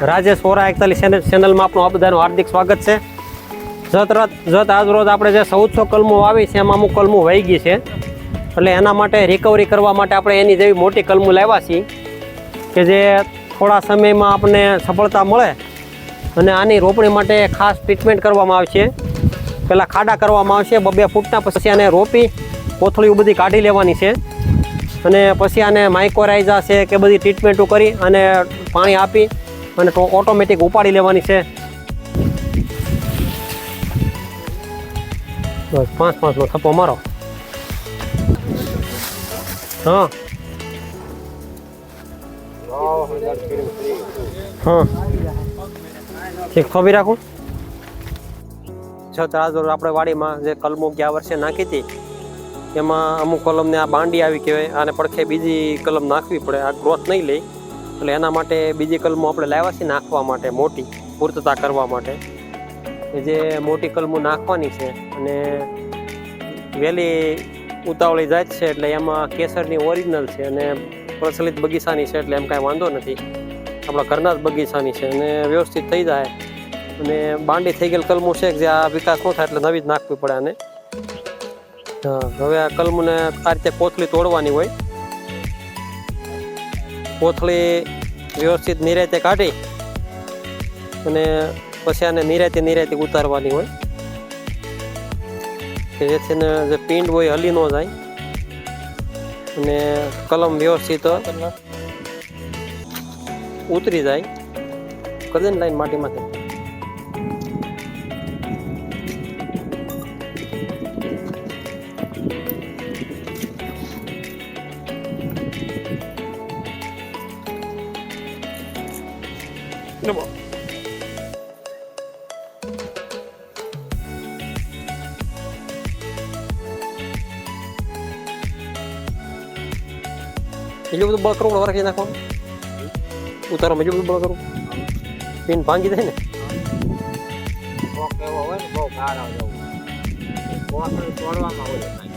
રાજેશ વોરા એકતાલીસ ચેનલમાં આપનું આ બધાનું હાર્દિક સ્વાગત છે. જત રત જત આજ રોજ આપણે જે ચૌદસો કલમો વાવી છે, એમાં અમુક કલમો વહી ગઈ છે. એટલે એના માટે રિકવરી કરવા માટે આપણે એની જેવી મોટી કલમો લાવ્યા છીએ કે જે થોડા સમયમાં આપણને સફળતા મળે અને આની રોપણી માટે ખાસ ટ્રીટમેન્ટ કરવામાં આવશે પહેલાં ખાડા કરવામાં આવશે બબે ફૂટના પછી આને રોપી, કોથળીઓ બધી કાઢી લેવાની છે. અને પછી આને માઇકોરાઇઝા છે કે બધી ટ્રીટમેન્ટો કરી અને પાણી આપી અને તો ઓટોમેટિક ઉપાડી લેવાની છે. બસ, પાંચ પાંચનો થપ્પો મારો. હા. હા. રાખું. છ ત્રાસ આપણે વાડીમાં જે કલમો ગયા વર્ષે નાખી હતી, એમાં અમુક કલમને આ બાંડી આવી કહેવાય, આને પડખે બીજી કલમ નાખવી પડે, આ ગ્રોથ નહીં લે. એટલે એના માટે બીજી કલમો આપણે લાવ્યા છીએ નાખવા માટે મોટી, પૂર્તતા કરવા માટે. કે જે મોટી કલમો નાખવાની છે અને વહેલી ઉતાવળી જાત છે એટલે એમાં કેસરની ઓરિજિનલ છે અને પ્રચલિત બગીચાની છે એટલે એમ કાંઈ વાંધો નથી. આપણા ઘરના જ બગીચાની છે અને વ્યવસ્થિત થઈ જાય. અને બાંડી થઈ ગયેલ કલમો છે જે આ વિકાસ ન થાય એટલે નવી જ નાખવી પડે અને હવે આ કલમને આ રીતે કોથલી તોડવાની હોય. કોથળી વ્યવસ્થિત નિરાતે કાઢી અને પછી આને નિરાતે નિરાતે ઉતારવાની હોય. કે જેથી જે પિંડ હોય હલી ન જાય. અને કલમ વ્યવસ્થિત ઉતરી જાય. કરી લાઈન ને લાઈન માટીમાંથી બીજું બધું બળ કરું રાખી નાખવાનું ઉતારો બીજું બધું બળ કરું પિન ભાંગી જાય ને હોય ને બહુ ગાળા જેવું કોક તોડવામાં હોય